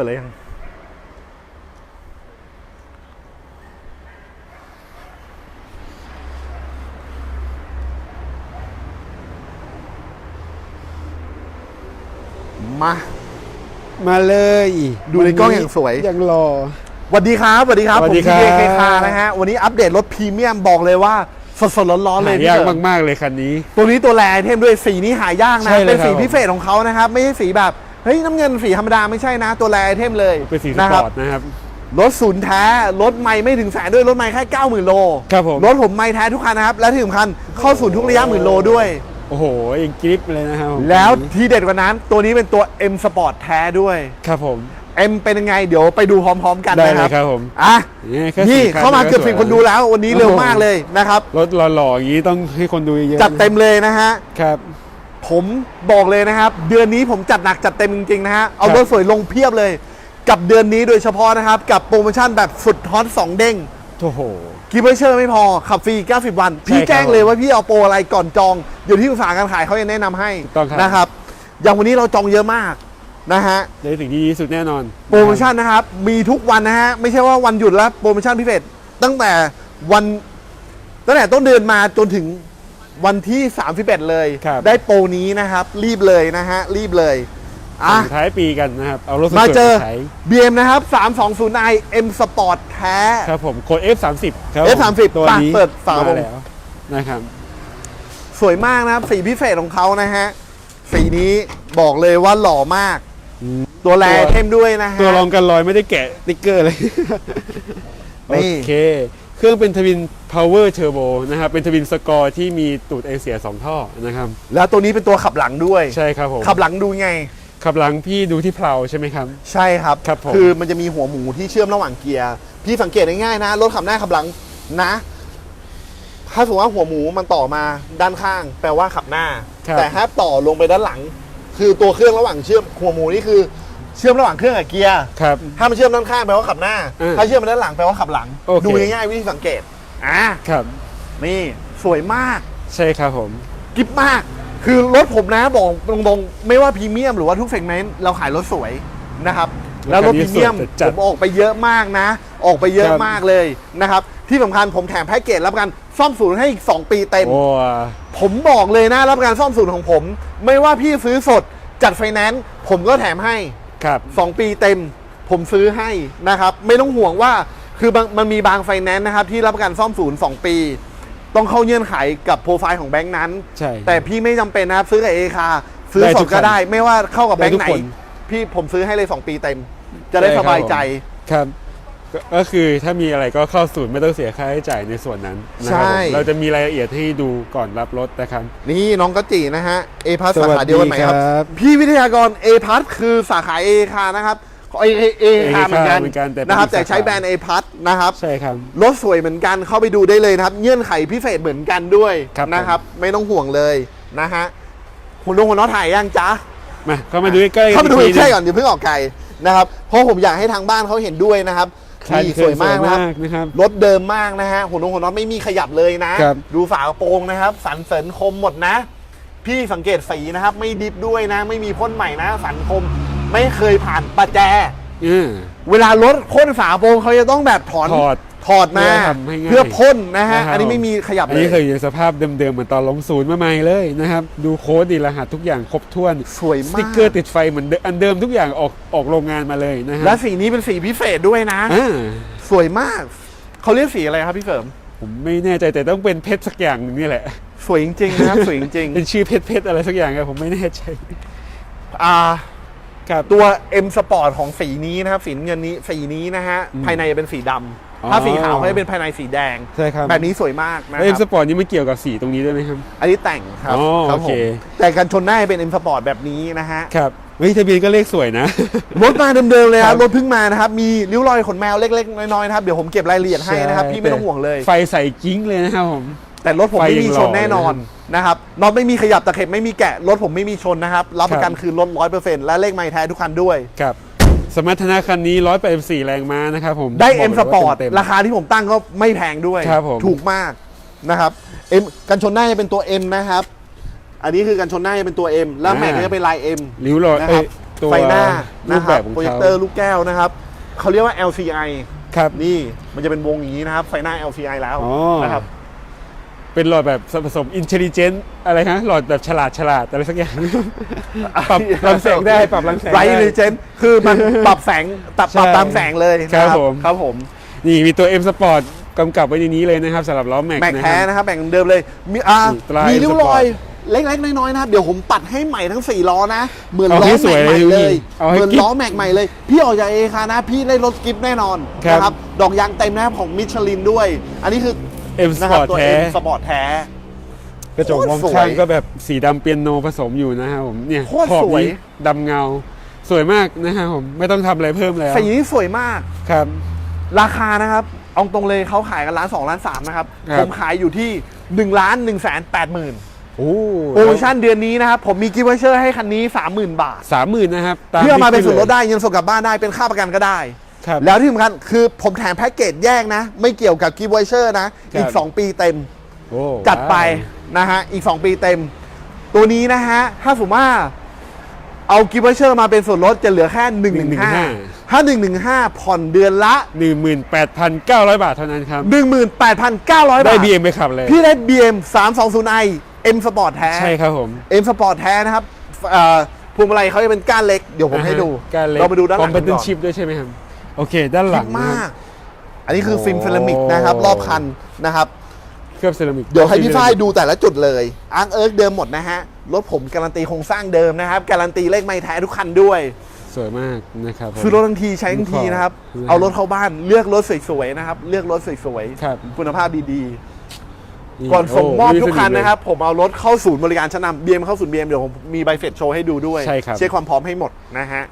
ปิดเลยยังมา มาเลยดูในกล้องอย่างสวย ยังรอ สวัสดีครับสวัสดีครับ สวัผมสดีทีครับเอเคคานะฮะ วันนี้อัปเดตรถพรีเมียมบอกเลยว่า สดๆร้อนๆเลยหาพี่ยากเต๋อมาก ๆ เลยคันนี้ ตัวนี้ตัวแรไอเทมด้วยสีนี้หายากนะ ใช่เลยเป็นสีครับพิเศษของเขานะครับ ไม่ใช่สีแบบ เฮ้ยน้ำเงินสีธรรมดาไม่ใช่นะ ตัวแรไอเทมเลยเป็นสีสนะปคอรับร์ตนะครับรถศูนย์แท้ รถไม่ไม่ถึงแสนด้วย รถไม่แค่90,000โลครับผมรถผมไม่แท้ทุกคันนะครับ และที่สำคัญเข้าศูนย์ทุกระยะหมื่นโลด้วย โอ้โหยังกริปเลยนะครับผมแล้วที่เด็ดกว่านั้น ตัวนี้เป็นตัว M Sport แท้ด้วย ครับผม M เป็นยังไง เดี๋ยวไปดูพร้อมๆกันได้นะเลครัยบครับผมอะนี่แค่นี่สี่คัเข้ามาเกือบสสิวยบคนดูแล้ววันนี้เร็วมากเลยนะครับรถหล่อๆอย่างนี้ต้องให้คนดูเยอะๆจัดเต็มเลยนะฮะครับ ผมบอกเลยนะครับ เดือนนี้ผมจัดหนักจัดเต็มจริงๆนะฮะ เอาครับรถสวยลงเพียบเลย กับเดือนนี้โดยเฉพาะนะครับ กับโปรโมชั่นแบบสุดฮอต2 เด้งโอ้โหกิฟต์วอเชอร์ไม่พอ ขับฟรี 90 วัน พี่ใช่ครับแจ้งเลยว่าพี่เอาโปรอะไรก่อนจองเดี๋ยวที่อุตสาหการขายเขาจะแนะนำให้ถูกต้องครับนะครับ อย่างวันนี้เราจองเยอะมากนะฮะได้สิ่งที่ดีที่สุดแน่นอน โปรโมชั่นนะครับ มีทุกวันนะฮะ ไม่ใช่ว่าวันหยุดแล้วโปรโมชั่นพิเศษตั้งแต่วันตั้งแต่ต้นเดือนมาจนถึง วันที่ 31 เลย ครับ ได้โปรนี้นะครับ รีบเลยนะฮะ รีบเลยอะ ส่งท้ายปีกันนะครับ เอารถสวยมาๆเจอใช้ BM นะครับ 320i M Sport แท้ ครับผมโค้ด F30 ครับ F30 ตัวนี้ปะเปิดฝากระโปรงมาแล้วนะครับ สวยมากนะครับ สีพิเศษของเขานะฮะ สีนี้บอกเลยว่าหล่อมากตัวแรตัวเทมด้วยนะฮะ ตัวรองกันลอยไม่ได้แกะสติ๊กเกอร์เลย โอนี่ เค เครื่องเป็นทวิน power turbo นะครับเป็นทวินสกอร์ที่มีตูดไอเสียสองท่อนะครับ แล้วตัวนี้เป็นตัวขับหลังด้วย ใช่ครับผม ขับหลังดูไง ขับหลังพี่ดูที่เพลาใช่ไหมครับ ใช่ครับ ครับผม คือมันจะมีหัวหมูที่เชื่อมระหว่างเกียร์ พี่สังเกตง่ายๆนะ รถขับหน้าขับหลังนะ ถ้าสมมติว่าหัวหมูมันต่อมาด้านข้าง แปลว่าขับหน้า ครับ แต่ถ้าต่อลงไปด้านหลัง คือตัวเครื่องระหว่างเชื่อมหัวหมูนี่คือ เชื่อมระหว่างเครื่องกับเกียร์ครับ ถ้ามันเชื่อมด้านข้างแปลว่าขับหน้าอืมถ้าเชื่อมมาด้านหลังแปลว่าขับหลัง โอเค ดูง่ายๆวิธีสังเกตอะครับ นี่สวยมาก ใช่ครับผม กิฟมาก คือรถผมนะบอกตรงๆ ไม่ว่าพรีเมียมหรือว่าทุกเซกเมนต์เราขายรถสวยนะครับ แล้วรถพรีเมียมจัผดมออกไปเยอะมากนะ ออกไปเยอะครับ มากเลยนะครับ ที่สำคัญผมแถมแพ็กเกจรับประกันซ่อมศูนย์ให้อีก 2 ปีเต็ม โอ้ ผมบอกเลยนะรับประกันซ่อมศูนย์ของผม ไม่ว่าพี่ซื้อสดจัดไฟแนนซ์ผมก็แถมให้ ครับ2ปีเต็มผมซื้อให้นะครับ ไม่ต้องห่วงว่าคือบางมันมีบางไฟแนนซ์นะครับ ที่รับประกันซ่อมศูนย์2ปี ต้องเข้าเงื่อนไขกับโปรไฟล์ของแบงค์นั้นใช่แต่พี่ไม่จำเป็นนะครับ ซื้อกับเอคาซื้อได้สทุดกก็คันได้ ไม่ว่าเข้ากับแบงค์ไหนได้ทุกคนพี่ผมซื้อให้เลย 2 ปีเต็ม จะได้ใช่คสรับบายใจครับ ก็ก็คือถ้ามีอะไรก็เข้าศูนย์ไม่ต้องเสียค่าใช้จ่ายในส่วนนั้นนะครับใช่ผมเราจะมีรายละเอียดให้ดูก่อนรับรถนะครับ นี่น้องกะจีนะฮะเอพัสสสาวัสขาดีเดียวกันไหมครับครับพี่วิทยากรเอพัสคือสาขาเอคานะครับเอเอเอคาเหมือนกันเหมือนกันแต่เป็นนะครับ อีกแต่สาขาใช้แบรนด์เอพัสนะครับใช่ครับ รถสวยเหมือนกันเข้าไปดูได้เลยนะครับ เงื่อนไขพิเศษเหมือนกันด้วยครับ นะครับ ไม่ต้องห่วงเลยนะฮะคุณลุงคุณน้องถ่ายยังจ๊ะ มาเข้ามาดูใกล้ๆเข้ามาดูทีใกล้ๆก่อนอย่าเพิ่งออกไกลนะครับเพราะผมอยากให้ทางบ้านเขาเห็นด้วยนะครับคั นนี่เคสวยมากนะครับนะครับ รถเดิมมากนะฮะหัวนุ่งหัวน็อตไม่มีขยับเลยนะครับดูฝากระโปรงนะครับ สันเสริญคมหมดนะ พี่สังเกตสีนะครับ ไม่ดิฟด้วยนะ ไม่มีพ่นใหม่นะ สันคมไม่เคยผ่านประแจอืมเวลารถพ่นฝากระโปรงเขาจะต้องแบบถอนถอด ถอดมาเพื่อทำให้ง่ายเพื่อพ่นนะฮะนะครับอันนี้ไม่มีขยับอันเลนี้ยเคยอยู่ในสภาพเดิมๆเหมือนตอนลงศูนย์มาใหม่เลยนะครับ ดูโค้ดดีรหัสทุกอย่างครบถ้วน สวยสมาติ๊กเกอร์ติดไฟเหมือนเดิมอันเดิมทุกอย่างออกออกโรงงานมาเลยนะฮะ และสีนี้เป็นสีพิเศษด้วยนะอ่าสวยมาก เขาเรียกสีอะไรครับพี่เสริม ผมไม่แน่ใจแต่ต้องเป็นเพชรสักอย่างหนึ่งนี่แหละ สวยจริงๆนะครับ สวยจริงเป็นชื่อเพชรเพชรอะไรสักอย่างครับผมไม่แน่ใจๆอ่าครับตัว M Sport ของสีนี้นะครับสีน้ำเงินนี้สีนี้นะฮะอืมภายในจะเป็นสีดำอ๋อ ถ้าสีขาวก็จะเป็นภายในสีแดง ใช่ครับแบบนี้สวยมากนะแล้วเอ็มคสรับปอร์ตนี่ไม่เกี่ยวกับสีตรงนี้ด้วยไหมครับ อันนี้แต่งครับอ๋อครับโอผเค มแต่กันชนหน้าเป็น M Sport แบบนี้นะฮะ ครับเฮ้ยทะเบียนก็เลขสวยนะ รถมาเดิมๆเลยคครัรับบ รถเพิ่งมานะครับ มีริ้วรอยขนแมวเล็กๆ น้อยๆนะครับ เดี๋ยวผมเก็บรายละเอียดให้นะครับ พี่ไม่ต้องห่วงเลย ไฟใส่กิ้งเลยนะครับผม แต่รถผมไฟไม่ยังมีหล่ชอนแน่นอนนะครับน็อตไม่มีขยับตะเข็บไม่มีแกะ รถผมไม่มีชนนะครับ รับประกันครับ คือรถร้อยเปอร์เซ็นต์และเลขไม้แท้ทุกคันด้วย ครับ สมรรถนะคันนี้ 184 แรงม้านะครับผมได้บ M กเลยว่า Sport เต็มๆราคาที่ผมตั้งก็ไม่แพงด้วย ครับผม ถูกมากนะครับ M กันชนหน้าจะเป็นตัว M นะครับ อันนี้คือกันชนหน้าจะเป็นตัว M แล้วแม็กก็จะเป็นลาย M ริ้วรอยนะครับเอ้ยตัวไฟหน้ารูนะปคแบรับบของโปรเจคเขาเตอร์ลูกแก้วนะครับเขาเรียกว่า LCI ครับ นี่มันจะเป็นวงอย่างนี้นะครับ ไฟหน้า LCI แล้วอ๋อ นะครับ เป็นหลอดแบบผสมอินเทลเจนต์อะไรฮะหลอดแบบฉลาดฉลาดอะไรสักอย่าง ปรับรังแสงได้ปรับรังแสงไรได้ เลยเจนคือมันปรับแสงตัดปรับใช่ตามแสงเลยนะครับผม ครับผม นี่มีตัว M Sport กำกับไว้ในนี้เลยนะครับสำหรับล้อแม็กแม็กนะแท้ครับ นะครับแม็กเดิมเลย มีอ่าตรามีริ้วรอย Sport เล็กๆ น้อยๆนะครับเดี๋ยวผมปัดให้ใหม่ทั้ง 4 ล้อนะ เหมือนเอาล้อให้สแม็วยกใหม่เลยเลยเอาให้เหมือนกิ๊บล้อแม็กใหม่เลย พี่ออกจากเอคานะ พี่ได้รถกิฟต์แน่นอนครับ นะครับดอกยางเต็มนะครับของมิชลินด้วย อันนี้คือ M นะครับ Sport ตัวแท้ M Sport แท้ กระจกมองโคตรสวยข้างก็แบบสีดำเปียโนผสมอยู่นะครับผมเนี่ยโคตรขอบสวย นี้ดำเงา สวยมากนะครับผมไม่ต้องทำอะไรเพิ่มแล้วสีนี้สวยมาก ครับ ราคานะครับ เอาตรงเลยเขาขายกันล้านสองล้านสามนะครับ ครับ ผมขายอยู่ที่1ล้าน1แสน8หมื่นโอ้โปรโมชั่นเดือนนี้นะครับ ผมมีกิฟต์วอเชอร์ให้คันนี้ 30,000 บาท สามหมื่นนะครับตเพื่อมาเป็นส่วนลดที่ได้เงินสดกลับบ้านได้เป็นค่าประกันก็ได้ ครับแล้วที่สำคัญคือผมแถมแพ็กเกจแยกนะ ไม่เกี่ยวกับกิฟต์วอเชอร์นะอีกครับ2ปีเต็ม โอ้จัดไปว้าวนะฮะ อีก 2 ปีเต็ม ตัวนี้นะฮะ ถ้าสมมติว่าเอากิฟต์วอเชอร์มาเป็นส่วนลดจะเหลือแค่ 115ถ้า115 ผ่อนเดือนละ หนึ่งหมื่นแปดพันเก้าร้อยบาทเท่านั้นครับ 18,900ได้บาท BM ไปขับเลย พี่ได้ BM 320i M Sport แท้ ใช่ครับผม M Sport แท้นะครับเอ่อพวงมาลัยเขาจะเป็นก้านเล็ก เดี๋ยวผมให้ดู การเล็กเราไปดูด้านหคอลัมงเพกันนเทนก่อนชิพด้วยใช่ไหมครับ โอเค ด้านหลังมนะคารับกอันนี้คือโอ้ฟิล์มเซรามิกนะครับ รอบคันนะครับ เคลือบเซรามิกเดี๋ยวให้พี่ฝ้ายดูแต่ละจุดเลยอาร์คเอิร์กเดิมหมดนะฮะ รถผมการันตีโครงสร้างเดิมนะครับ การันตีเลขไม่แท้ทุกคันด้วยสวยมากนะครับผมซื้อรถทั้งทีใช้ทั้งทีนะครับครับ เอารถเข้าบ้านเลือกรถสวยๆนะครับ เลือกรถสวยครับๆคุณภาพดีๆ ก่อนส่งมอบทุกคันนะครับ ผมเอารถเข้าศูนย์บริการชั้นนำเบียมเข้าศูนย์เบียมเดี๋ยวผมมีใบเสร็จโชว์ให้ดูด้วยใช่ครับเช็คความพร้อมให้หมดนะฮะ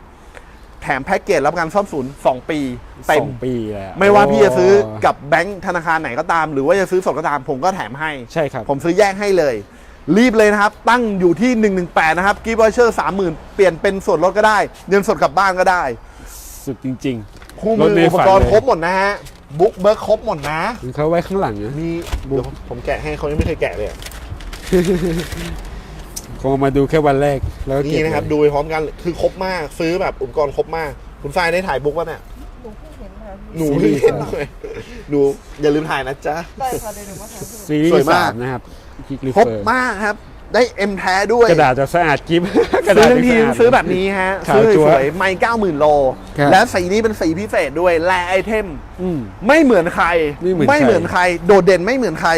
แถมแพ็กเกจรับประกันซ่อมศูนย์ 2 ปีเต็เต็มมปีแล้วไม่ว่าพี่จะซื้อกับแบงก์ธนาคารไหนก็ตาม หรือว่าจะซื้อสดก็ตาม ผมก็แถมให้ ใช่ครับ ผมซื้อแยกให้เลย รีบเลยนะครับ ตั้งอยู่ที่ 118 นะครับกิฟต์วอเชอร์30,000 เปลี่ยนเป็นส่วนลดก็ได้ เงินสดกลับบ้านก็ได้ สุดจริง คู่รมืถอในอุปฝันกรณ์เลย ครบหมดนะฮะบุ๊กเบิร์กครบหมดนะ ๆเขาไว้ข้างหลังนะ มีเดี๋ยวผมแกะให้เขายังไม่เคยแกะเลยอะ คงเอามาดูแค่วันแรกแล้วก็เก็นี่นะครับเลยดูไปพร้อมกันคือครบมากซื้อแบบอุปกรณ์ครบมาก คุณฝ้ายได้ถ่ายบุ๊กวะเนี่ยหนูเพิ่งเห็นค่ะหนูเพิ่งเห็นด้วยหนูอย่าลืมถ่ายนะจ๊ะ ได้ค่ะเดี๋ยวหนูมาถามคุณซีรีสวยส์มาสากมนะครับคิกลิครบเฟอร์มากครับ ได้เอ็มแท้ด้วย กระดาษจะสะอาดกิฟกระซื้ดาอษ ทั้งทีจะสะาดซื้อแบบนี้ฮะ ขาวซื้อจั๊วสวยๆไม่เก้าหมื่นโล ครับ และสีนี้เป็นสีพิเศษด้วย แลไอเทม อืม ไม่เหมือนใคร ไม่เหมือนเหมือนใคร โดดเด่นไม่เหมือนใคร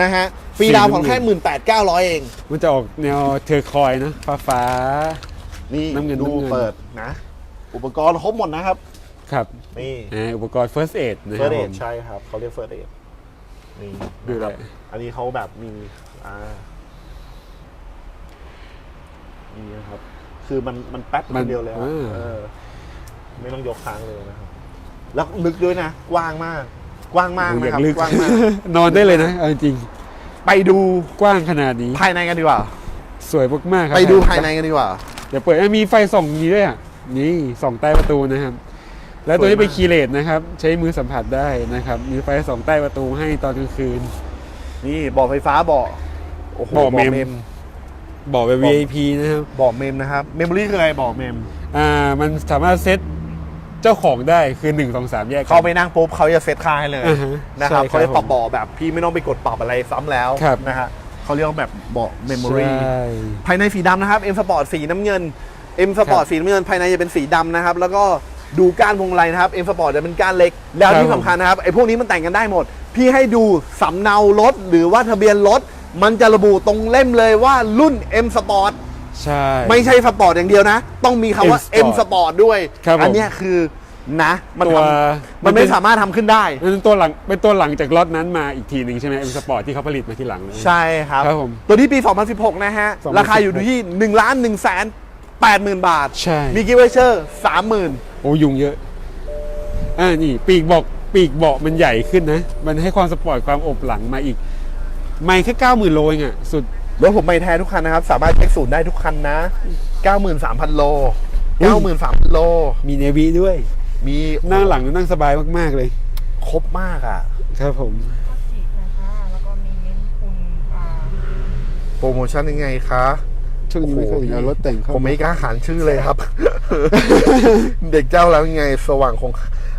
นะฮะ ฟรีสีดาวน์ของน้ำเงินแค่หมื่นแปดเก้าร้อยเอง มันจะออกแนวเทอร์คอยนะ ฟ้าฟ้า นี่น้ำเงินดูน้ำเงิน เปิดนะ อุปกรณ์ครบหมดนะครับๆครับนี่อ่าอุปกรณ์ first aid นะคเฟิรัร์บสเอผดมใช่ครับเขาเรียกเฟิร์สเอดนี่ดูนะคเลรับยอันนี้เขาแบบมีอ่านี่นะครับ คือมันมันแป๊บมันเดียวเลยครับอ่า เออ ไม่ต้องยกค้างเลยนะครับ แล้วลึกด้วยนะ กว้างมาก กว้างมากดูอนะย่าครับงลึก กว้างมาก นอนได้เลยนะเอาจริง ไปดูๆกว้างขนาดนี้ ภายในกันดีกว่า สวยมากๆครับไปดูภายในกันดีกว่า เดี๋ยวเปิดอะมีไฟส่องนี้ด้วยอะนี่ส่องใต้ประตูนะครับ แล้วตัวนี้เป็นสวยมากคีย์เลสนะครับ ใช้มือสัมผัสได้นะครับ มีไฟส่องใต้ประตูให้ตอนกลางคืน นี่บ่อไฟฟ้าบ่อโอ้โหบ่อเมมมบอกเป็น VIP นะครับบ่อเมมนะครับเมมโมรี่คืออะไรบ่อเมมอ่ามันสามารถเซต เจ้าของได้คือ1 2 3แยกกัน เข้าไปนั่งปุ๊บเขาจะเซตค่าให้เลยอ่าฮะนะครับใช่ครับเขาจะปรับบ่อแบบพี่ไม่ต้องไปกดปรับอะไรซ้ำแล้วครับ นะฮะเขาเรียกว่าแบบบ่อเมมโมรี่ใช่ ภายในสีดำนะครับ M Sport สีน้ำเงิน M Sport สีน้ำเงินภายในจะเป็นสีดำนะครับ แล้วก็ดูก้านพวงมาลัยนะครับ M Sport จะเป็นก้านเล็ก แล้วที่สำคัญนะครับไอ้พวกนี้มันแต่งกันได้หมด พี่ให้ดูสำเนารถหรือว่าทะเบียนรถ มันจะระบุตรงเล่มเลยว่ารุ่น M Sport ใช่ ไม่ใช่สปอร์ตอย่างเดียวนะ ต้องมีคำว่า M M Sport Sport ด้วย ครับผม อัเนี้ยคือนะมันตัวทำมันไม่สามารถทำขึ้นได้มันเป็นตัวหลังเป็นตัวหลังจากล็อตนั้นมาอีกทีหนึ่งใช่ไหม M Sport ที่เขาผลิตมาทีหลังเลยใช่ครับ ครับผมตัวนี้ปี 2016 นะฮะ 2016ราคาอยู่ที่1ล้าน1แสน8หมื่นบาท ใช่ มีกิฟต์วอเชอร์ 30,000 โอ้ยุงเยอะ อ่านี่ ปีกบอกปีกเบาะมันใหญ่ขึ้นนะ มันให้ความสปอร์ตความอบหลังมาอีก ไม่แค่เก้าหมื่นโลเองอะสุด รถผมไม่แท้ทุกคันนะครับ สามารถเช็คศูนย์ได้ทุกคันนะ 93,000 โลอุ้ย93,000 โล มีเนวีด้วย มีนั่งหลังนั่งสบายมาก ๆ เลย ครบมากอะ ครับผม พลาสติกนะคะแล้วก็มีเม้นคุณอ่าโปรโมชั่นยังไงคะ ช่วงนี้ไม่เคยโอ้โหเอารถแต่งเข้าผมไม่กล้าขานชื่อเลยครับ เด็กเจ้าแล้วยังไงสว่างคง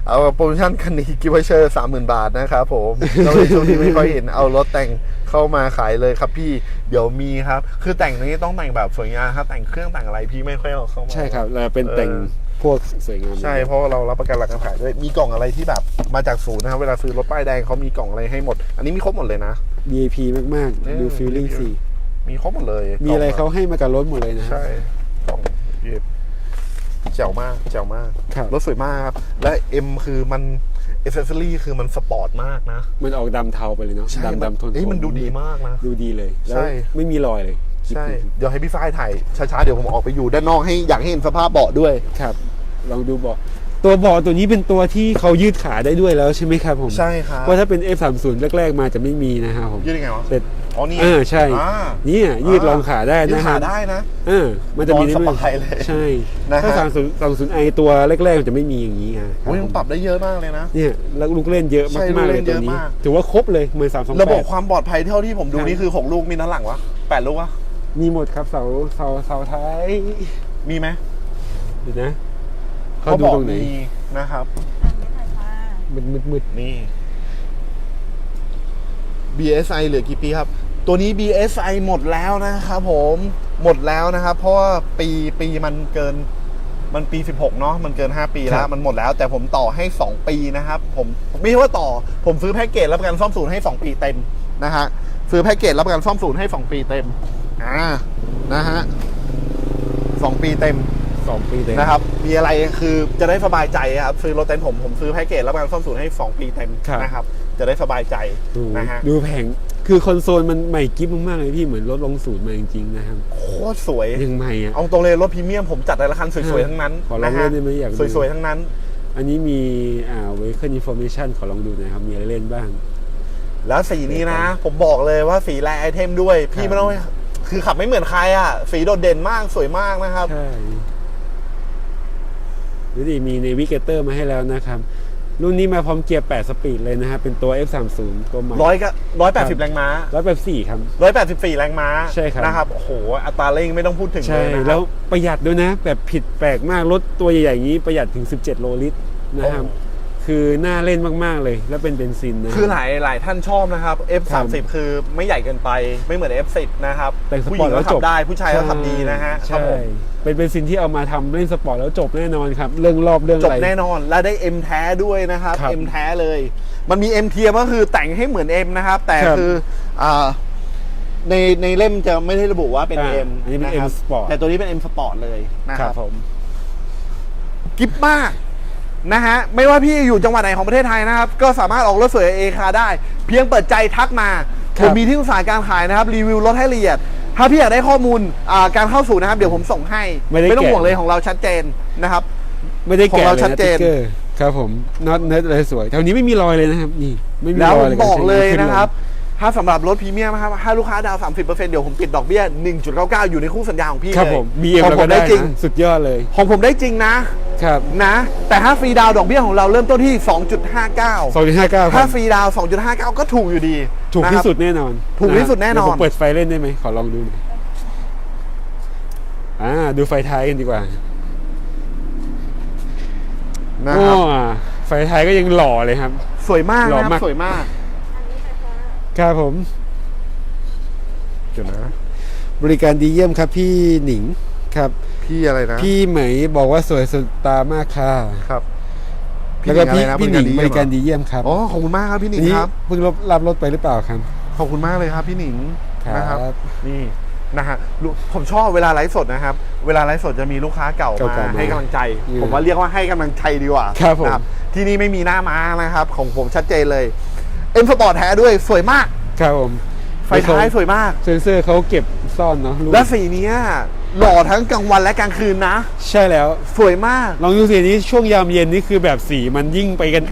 เอาโปรโมชั่นคันนี้กิฟต์เชอร์สามหมื่นบาทนะครับผมเราในช่วงนี้ไม่ค่อยเห็นเอารถแต่งเข้ามาขายเลยครับพี่เดี๋ยวมีครับ คือแต่งนี้ต้องแต่งแบบสวยงามครับแต่งเครื่องแต่งอะไรพี่ไม่ค่อยเอาเข้ามาใช่ครับเราเป็นแต่งเออพวกสวยงามใช่เพราะเรารับประกันหลักการขายด้วยมีกล่องอะไรที่แบบมาจากศูนย์นะครับเวลาซื้อรถป้ายแดงเขามีกล่องอะไรให้หมด อันนี้มีครบหมดเลยนะ VIP มากเออๆดูฟีลลิ่งสีมีครบหมดเลย มีอะไรกล่เขางให้มากับรถหมดเลยนะใช่กล่องเย็บ แจ๋วมากแจ๋วมากครับรถสวยมากครับ และ M คือมันเอเซอรี่คือมันสปอร์ตมากนะ มันออกดำเทาไปเลยเนาะดำดำทนเฮ้ยๆมันดูดีมากนะ ดูดีเลยใช่แล้วไม่มีรอยเลยใช่ เดี๋ยวให้พี่ฝ้ายถ่ายช้าๆ เดี๋ยวผมออกไปอยู่ด้านนอกให้อยากให้เห็นสภาพเบาะด้วย ครับ ลองดูเบาะตัวเบาะตัวนี้เป็นตัวที่เขายืดขาได้ด้วยแล้วใช่ไหมครับผมใช่ครับว่าถ้าเป็น F30 แรกๆมาจะไม่มีนะครับผมยืดยังไงวะ แต่ อ๋อนี่เออใช่อ่าเนี่ยยืดรองขาได้ยืดนะคขารับได้นะ เออ มันจะมีนอนสบายเลยใช่นะฮะ ถ้า30 30 i ตัวแรกๆมันจะไม่มีอย่างนี้อะคโอ้ยผมันมปรับได้เยอะมากเลยนะ เนี่ยแล้วลูกเล่นเยอะใช่มากๆลูกเลเล่ยนตัเยวอะนี้ มาก ถือว่าครบเลยเหมือนสามสองระบบแปดความปลอดภัยเท่าที่ผมดูครับนี่คือ6ลูกมีด้านหลังวะแปดลูกวะมีหมดครับเสาเสาเสาท้ายมีไหมเดี๋ยวนะเขาดูบอกตรงไหนมีนะครับอันนี้ไฟฟ้ามืดมืดมืดนี่ BSI เหลือกี่ปีครับ ตัวนี้ BSI หมดแล้วนะครับผมหมดแล้วนะครับ เพราะว่าปีปีมันเกินมันปี 16 เนาะมันเกิน 5 ปีแล้ว มันหมดแล้วแต่ผมต่อให้ 2 ปีนะครับ ผมไม่ใช่ว่าต่อ ผมซื้อแพ็กเกจรับประกันซ่อมศูนย์ให้ 2 ปีเต็มนะฮะซื้อแพ็กเกจรับประกันซ่อมศูนย์ให้ 2 ปีเต็มอ่านะฮะสองปีเต็มสองปีเลยนะครับ มีอะไรคือจะได้สบายใจครับซื้อรถเต็นท์ผมผมซื้อแพ็กเกจรับประกันซ่อมศูนย์ให้ 2 ปีเต็มนะครับ จะได้สบายใจดูนะฮะดูแผงคือคอนโซลมันใหม่กิ๊บมากๆเลยพี่เหมือนรถลงศูนย์มาจริงๆนะครับโคตรสวยยังใหม่อะเอาตรงเลยรถพรีเมียมผมจัดแต่ละคันสวยๆทั้งนั้นขอลองนะฮะเล่นได้ไหมอยากดูสวยๆทั้งนั้น อันนี้มีอ่า vehicle information ขอลองดูหนะครับมีอะไรเล่นบ้าง แล้วสีนี้นะ ผมบอกเลยว่าสีแรไอเทมด้วย พี่ไม่ต้องคือขับไม่เหมือนใครอะ สีโดดเด่นมากสวยมากนะครับใช่ดูดิมี navigator มาให้แล้วนะครับ รุ่นนี้มาพร้อมเกียร์ 8 สปีดเลยนะครับเป็นตัว F30 ตัวใหม่ร้อยก็ร้อยแปดครัสิบบแรงม้าร้อยแบบสี่ครับ ร้อยแปดสิบสี่แรงม้าใช่ครับ นะครับโอ้โหอัตราเร่งไม่ต้องพูดถึงใช่เลยนะคแล้รับ วประหยัดด้วยนะ แบบผิดแปลกมาก รถตัวใหญ่ๆอย่างนี้ประหยัดถึง 17 โลลิตรนะครับ โอ้ คือน่าเล่นมากๆเลย แล้วเป็นเบนซินนะ คือหลายหลายท่านชอบนะครับครับ F30 คือไม่ใหญ่เกินไปไม่เหมือน F10 นะครับแต่งสผู้หปอญิร์ตงแล้ก็วจบขับได้ผู้ชายก็ขับดีนะฮะครับใช่ผมเป็นเบนซินที่เอามาทำเล่นสปอร์ตแล้วจบแน่นอนครับ เรื่องรอบเรื่องจอะบไรแน่นอน และได้ M แท้ด้วยนะครับครับ M แท้เลย มันมี M เทียมก็คือแต่งให้เหมือน M นะครับ แต่ครับคืออ่าในในเล่มจะไม่ได้ระบุว่าเป็นอ่า M อันนี้เป็นะครับ M Sport แต่ตัวนี้เป็น M Sport เลยนะคครัรับบผม กิฟมาก นะฮะ ไม่ว่าพี่อยู่จังหวัดไหนของประเทศไทยนะครับ ก็สามารถออกรถสวยเอคาได้ เพียงเปิดใจทักมาคผรับมมีที่ปรึกษาการขายนะครับ รีวิวรถให้ละเอียด ถ้าพี่อยากได้ข้อมูลอ่าการเข้าสู่นะครับ เดี๋ยวผมส่งให้ ไม่ได้ต้องแกะห่วงเลยของเราชัดเจนนะครับ ไม่ได้ของแกะเราเลยชัดนะเจติ๊นกเกอร์ครับผมน็อตเน็ตอะไรสวยแถวนี้ไม่มีรอยเลยนะครับนี่ไม่มีแล้วรผอยมเลยบอกเลยขึ้นะครับ ถ้าสำหรับรถพรีเมียมนะครับถ้าลูกค้าดาวน์30%เดี๋ยวผมปิดดอกเบี้ย 1.99 อยู่ในคู่สัญญาของพี่ครับเลยผม BM ของเราผก็มได้ได้จริง นะสุดยอดเลยของผมได้จริงนะครับ นะ แต่ถ้าฟรีดาวน์ดอกเบี้ยของเราเริ่มต้นที่ 2.59สองจุดห้าเก้าคถ้ารับฟรีดาวน์2.59 ก็ถูกอยู่ดีถูกนะคที่รับสุดแน่นอนถูกที่สุดแน่นอนเยวผมเปิดไฟเล่นได้ไหมขอลองดูหน่อยอ่าดูไฟท้ายกันดีกว่านะโอ้ครับไฟท้ายก็ยังหล่อเลยครับ สวยมากหล่อนะคมารับกสวยมากอันนี้ไฟฟ้า ครับผมเดี๋ยวนะ บริการดีเยี่ยมครับพี่หนิงครับ พี่อะไรนะพี่เหมยบอกว่าสวยสุดตามากค่ะครับแล้วก็พี่อะไรนะพี่หนิงบริการดีดีเยี่ยมครับอ๋อขอบคุณมากครับพี่หนิงนี่ครับเพิ่งรับรับรถไปหรือเปล่าครับขอบคุณมากเลยครับพี่หนิงครับนะครับนี่นะฮะลูกผมชอบเวลาไลฟ์สดนะครับ เวลาไลฟ์สดจะมีลูกค้าเก่ามาเก่าๆมาให้กำลังใจอืมผมว่าเรียกว่าให้กำลังใจดีกว่าครับผมนะที่นี่ไม่มีหน้าม้านะครับ ของผมชัดเจนเลยเอ็มสปอร์ตแท้ด้วยสวยมาก ครับผมไฟท้ายสวยมาก เซนเซอร์เขาเก็บซ่อนเนาะรู้และสีเนี้ยหล่อทั้งกลางวันและกลางคืนนะ ใช่แล้วสวยมาก ลองดูสีนี้ช่วงยามเย็นนี่คือแบบสีมันยิ่งไปกัน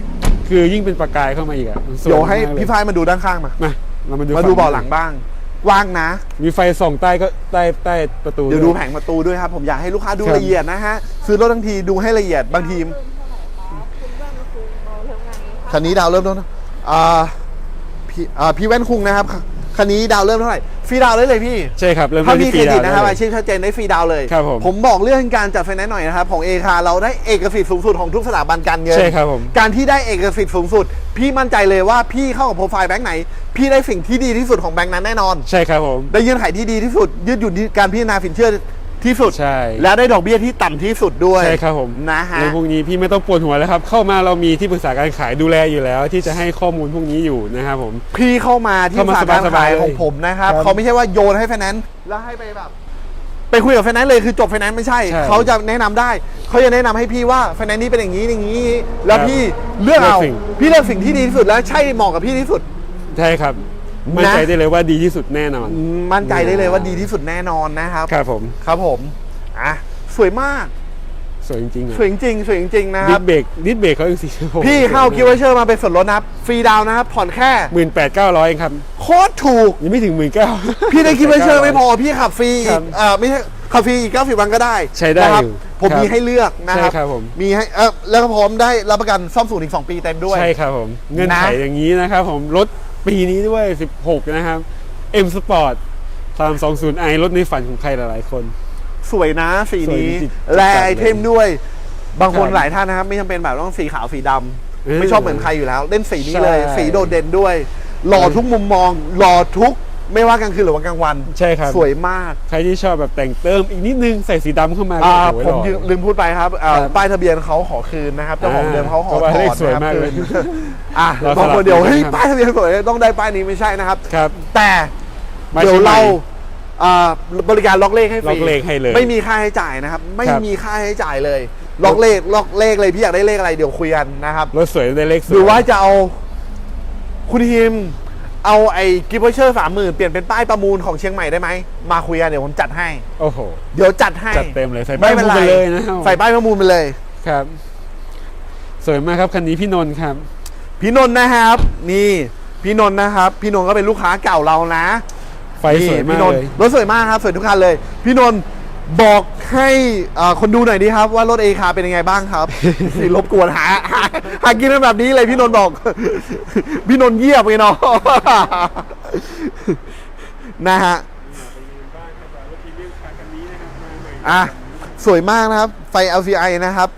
คือยิ่งเป็นประกายเข้ามาอีกอะมันสวยเดี๋ยวให้มากเลพี่ฟ้ายมาดูด้านข้างมามาเรามาดูมาดูฝั่เบาะหลังบ้างว่างนะ มีไฟส่องใต้ก็ใต้ใต้ประตู เดี๋ยวดูด้แผงประตูด้วยครับ ผมอยากให้ลูกค้าดูครับละเอียดนะฮะ ซื้อรถทั้งทีดูให้ละเอียดบางทีเริ่มเท่าไหร่คะคุณเริ่มก็คือเราเริ่มไงคันนี้ดาวเริ่มต้น อ่าพี่อ่าพี่แว่นคุงนะครับคันนี้ดาวเริ่มเท่าไหร่ฟรีดาวได้เลยพี่ใช่ครับเริ่มถ้าต้นมีที่เครปีดิตดาวนะครับได้ อาชีพชัดเจนได้ฟรีดาวเลยครับผมผม บอกเรื่องการจัดไฟแนนซ์หน่อยนะครับของเอคาเราได้เอกสิทธิ์สูงสุดของทุกสถาบันการเงิน ใช่ครับผม การที่ได้เอกสิทธิ์สูงสุด พี่มั่นใจเลยว่าพี่เข้ากับโปรไฟล์แบงค์ไหน พี่ได้สิ่งที่ดีที่สุดของแบงค์นั้นแน่นอน ใช่ครับผม ได้เงื่อนไขที่ดีที่สุด ยืดหยุ่นที่การพิจารณาสินเชื่อ ที่สุด ใช่ และได้ดอกเบี้ยที่ต่ำที่สุดด้วยใช่ครับผมนะฮะเรื่องพวกนี้พี่ไม่ต้องปวดหัวแล้วครับ เข้ามาเรามีที่ปรึกษาการขายดูแลอยู่แล้ว ที่จะให้ข้อมูลพวกนี้อยู่นะครับผม พี่เข้ามาที่เข้ามาสาขาสบายๆขายเลยของผมนะครับครับเขาไม่ใช่ว่าโยนให้ไฟแนนซ์แล้วให้ไปแบบ ไปคุยกับไฟแนนซ์เลยคือจบไฟแนนซ์ไม่ใช่ ใช่เขาจะแนะนำได้ เขาจะแนะนำให้พี่ว่าไฟแนนซ์นี้เป็นอย่างนี้อย่างนี้ แล้วครับพี่เลือกเอาเลือกสิ่ง พี่เลือกสิ่งที่ดีที่สุดแล้วใช่เหมาะกับพี่ที่สุด ใช่ครับ มั่นใจได้เลยว่าดีที่สุดแน่นอน มั่นใจได้เลยว่าดีที่สุดแน่นอนนะครับ ครับผม ครับผม อะ สวยมาก สวยจริงๆอะสวยจริงๆสวยจริงๆนะคดิรับสเบรกดิสเบรกเขาอีกสิพี่เข้ากิวเชอร์มาเป็นส่วนลดนะครับ ฟรีดาวน์นะครับ ผ่อนแค่หมื่นแปดเก้าร้อยเองครับ โคตรถูก ยังไม่ถึงหมื่นเก้าพี่ได้กิฟต์เชอร์ไม่พอ พี่ขับฟรีคอีรักบเอ่อไม่ใช่ขับฟรีอีก90วันก็ได้ ใช้ได้นะครับอยู่ผมครับมีให้เลือกนะครับใช่ครับผมมีให้เออแล้วก็พร้อมได้รับประกันซ่อมศูนย์อีก 2 ปีเต็มด้วย ใช่ครับผม เงื่อนไขนะอย่างนี้นะครับผมรถ ปีนี้ด้วย 16 นะครับ M Sport 320i รถในฝันของใครหลายๆคน สวยนะสีนี้สวยจริงๆแลไอเทมด้วย บางคนครับหลายท่านนะครับไม่จำเป็นแบบต้องสีขาวสีดำเออไม่ชอบเหมือนใครอยู่แล้ว เล่นสีนี้เลย ใช่ สีโดดเด่นด้วย หล่อทุกมุมมอง หล่อทุก ไม่ว่ากลางคืนหรือว่ากลางวัน ใช่ครับสวยมากใครที่ชอบแบบแต่งเติมอีกนิดนึงใส่สีดำเข้ามาอ่าก็โอ้โหผมหล่อ ลืมพูดไปครับอ่าครับป้ายทะเบียนเขาขอคืนนะครับเจ้าของอ่าเดิมเขาขอเพราะว่าถเลอขดสวยนะครับมากเลยคืนอะเราบางคนเดี๋ยวสลับเฮ้ยนะครับ ป้ายทะเบียนสวยต้องได้ป้ายนี้ไม่ใช่นะครับ ครับ แต่มาเดี๋ยวเชียงใหม่เราอ่าบริการล็อกเลขให้ฟรีล็อกเลขให้เลยไม่มีค่าใช้จ่ายนะครับ ไม่ครับ มีค่าใช้จ่ายเลย ล็อกเลขล็อกเลขเลยพี่อยากได้เลขอะไรเดี๋ยวคุยกันนะครับ รถสวยได้เลขสวย หรือว่าจะเอาคุณทีม เอาไอ้กิฟต์เชอร์สามหมื่นเปลี่ยนเป็นป้ายประมูลของเชียงใหม่ได้ไหมมาคุยกันเดี๋ยวผมจัดให้ โอ้โห เดี๋ยวจัดให้จัดเต็มเลยใส่ไม่ป้ายเป็นมูลไรไปเลยนะครับใส่ป้ายประมูลไปเลย ครับ สวยมากครับคันนี้พี่นนท์ครับ พี่นนท์นะครับ นี่พี่นนท์นะครับ พี่นนท์ก็เป็นลูกค้าเก่าเรานะไฟสวยนี่มาพี่กนนเลท์ยรถสวยมากครับสวยทุกคันเลย พี่นนท์ บอกให้อ่าคนดูหน่อยดีครับ ว่ารถเอคาเป็นยังไงบ้างครับสิรบกวนหาหาหากินกันแบบนี้เลยพี่นนท์บอก พี่นนท์เยียบไงเนาะ นะฮะ อะ สวยมากนะครับ ไฟ LCI นะครับ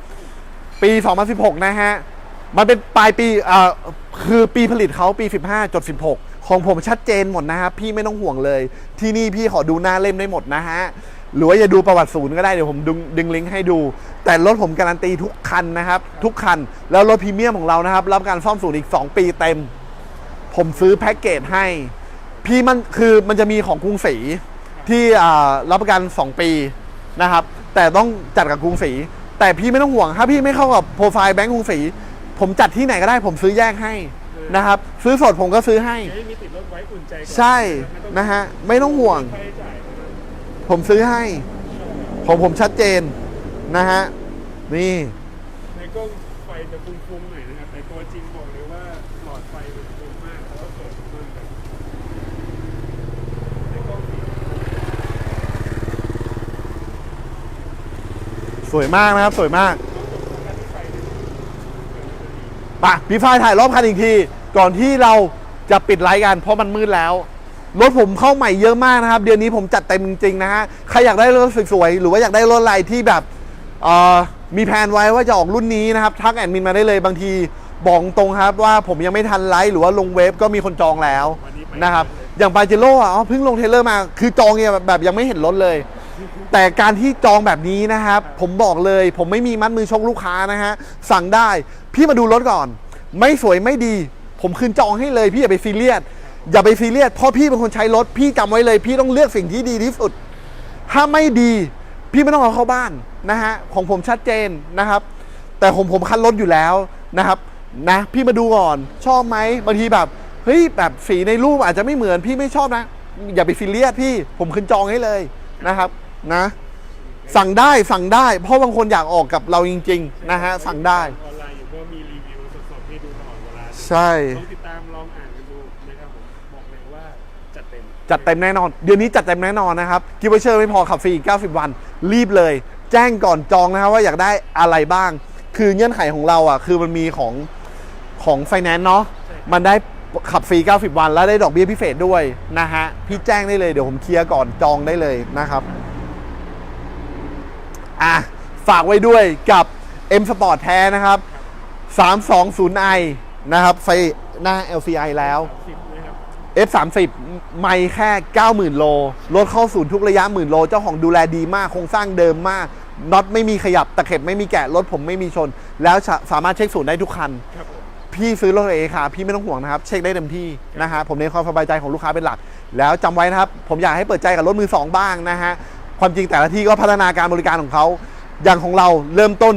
ปี 2016 นะฮะ มันเป็นปลายปีเอ่อคือปีผลิตเขาปี 15.16 ของผมชัดเจนหมดนะครับ พี่ไม่ต้องห่วงเลย ที่นี่พี่ขอดูหน้าเล่มได้หมดนะฮะ หรือว่าจะดูประวัติศูนย์ก็ได้เดี๋ยวผมดึงดึงลิงก์ให้ดู แต่รถผมการันตีทุกคันนะครับทุกคันแล้วรถพรีเมียมของเรานะครับ รับการซ่อมศูนย์อีก 2 ปีเต็ม ผมซื้อแพ็กเกจให้ พี่มันคือมันจะมีของกรุงศรีที่อ่ารับประกัน 2 ปีนะครับ แต่ต้องจัดกับกรุงศรีแต่พี่ไม่ต้องห่วงถ้าพี่ไม่เข้ากับโปรไฟล์แบงก์กรุงศรีผมจัดที่ไหนก็ได้ผมซื้อแยกให้นะครับ ซื้อสดผมก็ซื้อให้มีติดรถไว้อุ่นใจใช่นะฮะไม่ต้องห่วง ผมซื้อให้ของผมชัดเจนนะฮะ นี่ ในกล้องไฟจะฟุ้งๆหน่อยนะครับแต่ตัวจริงบอกเลยว่าหลอดไฟมันฟุ้งมากแล้วก็สวยมากเลยในกล้องสวยมากนะครับ สวยมากปะพี่ฝ้ายถ่ายรอบคันอีกที ก่อนที่เราจะปิดไลฟ์กันเพราะมันมืดแล้ว รถผมเข้าใหม่เยอะมากนะครับ เดือนนี้ผมจัดเต็มจริงๆนะฮะ ใครอยากได้รถสวยๆ หรือว่าอยากได้รถอะไรที่แบบมีแผนไว้ว่าจะออกรุ่นนี้นะครับ ทักแอดมินมาได้เลยบางทีบอกตรงครับว่าผมยังไม่ทันไลฟ์หรือว่าลงเว็บก็มีคนจองแล้วนะครับ อย่างปาเจโร่อ๋อเพิ่งลงเทเลอร์มา คือจองเนี่ยแบบยังไม่เห็นรถเลย แต่การที่จองแบบนี้นะครับ ผมบอกเลยผมไม่มีมัดมือชกลูกค้านะฮะ สั่งได้ พี่มาดูรถก่อน ไม่สวยไม่ดี ผมคืนจองให้เลย พี่อย่าไปซีเรียส อย่าไปซีเรียสเพราะพี่เป็นคนใช้รถ พี่จำไว้เลย พี่ต้องเลือกสิ่งที่ดีที่สุด ถ้าไม่ดีพี่ไม่ต้องเอาเข้าบ้านนะฮะของผมชัดเจนนะครับ แต่ผมผมคันรถอยู่แล้วนะครับนะพี่มาดูก่อนชอบไหมบางทีแบบเฮ้ยแบบสีในรูปอาจจะไม่เหมือนพี่ไม่ชอบนะ อย่าไปซีเรียสพี่ผมคืนจองให้เลยนะครับนะ สั่งได้สั่งได้ เพราะบางคนอยากออกกับเราจริง ๆ นะฮะสั่งได้ออนไลน์อยู่ก็มีรีวิวสดๆให้ดูตลอดเวลาใช่ จัดเต็มแน่นอน เดือนนี้จัดเต็มแน่นอนนะครับกิฟต์เชอร์ไม่พอขับฟรีอีก90 วัน รีบเลย แจ้งก่อนจองนะครับว่าอยากได้อะไรบ้าง คือเงื่อนไขของเราอะ คือมันมีของของไฟแนนซ์เนาะมันได้ขับฟรี 90 วัน แล้วได้ดอกเบี้ยพิเศษด้วยนะฮะ พี่แจ้งได้เลยเดี๋ยวผมเคลียร์ก่อนจองได้เลยนะครับ อะ ฝากไว้ด้วยกับ M Sport แท้นะครับ 320i นะครับไฟหน้า LCI แล้ว F30 ไม่แค่ 90,000 โล รถเข้าศูนย์ทุกระยะหมื่นโล เจ้าของดูแลดีมาก โครงสร้างเดิมมาก น็อตไม่มีขยับ ตะเข็บไม่มีแกะ รถผมไม่มีชน แล้วสาสามารถเช็คศูนย์ได้ทุกคัน พี่ซื้อรถเอค่ะ พี่ไม่ต้องห่วงนะครับ เช็คได้เต็มที่นะฮะ ผมเน้นความสบายใจของลูกค้าเป็นหลัก แล้วจำไว้นะครับ ผมอยากให้เปิดใจกับรถมือสองบ้างนะฮะ ความจริงแต่ละที่ก็พัฒนาการบริการของเขา อย่างของเราเริ่มต้น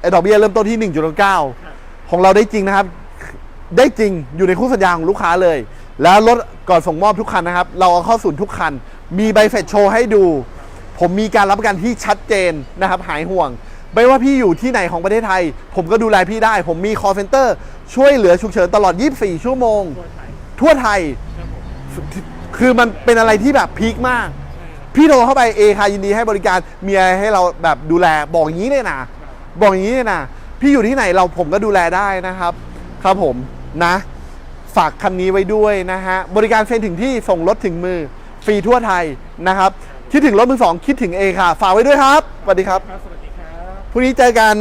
ไอ้ดอกเบี้ยเริ่มต้นที่ 1.9ของเราได้จริงนะครับ ได้จริงอยู่ในคู่สัญญาของลูกค้าเลย แล้วรถก่อนส่งมอบทุกคันนะครับ เราเอาเข้าศูนย์ทุกคัน มีใบเสร็จโชว์ให้ดู ผมมีการรับประกันที่ชัดเจนนะครับ หายห่วง ไม่ว่าพี่อยู่ที่ไหนของประเทศไทย ผมก็ดูแลพี่ได้ ผมมี call center ช่วยเหลือฉุกเฉินตลอด 24 ชั่วโมง ทั่วไทย คือมันเป็นอะไรที่แบบพีคมาก พี่โทรเข้าไปเอคายินดีให้บริการมีอะไรให้เราแบบดูแลบอกอย่างนี้เลยนะบอกอย่างนี้เลยนะพี่อยู่ที่ไหนเราผมก็ดูแลได้นะครับ ครับผม นะ ฝากคันนี้ไว้ด้วยนะฮะ บริการเซ็นถึงที่ส่งรถถึงมือ ฟรีทั่วไทยนะครับ คิดถึงรถมือสอง คิดถึงเอค่ะ ฝากไว้ด้วยครับสวัสดีครับ สวัสดีครับพรุ่งนี้เจอกัน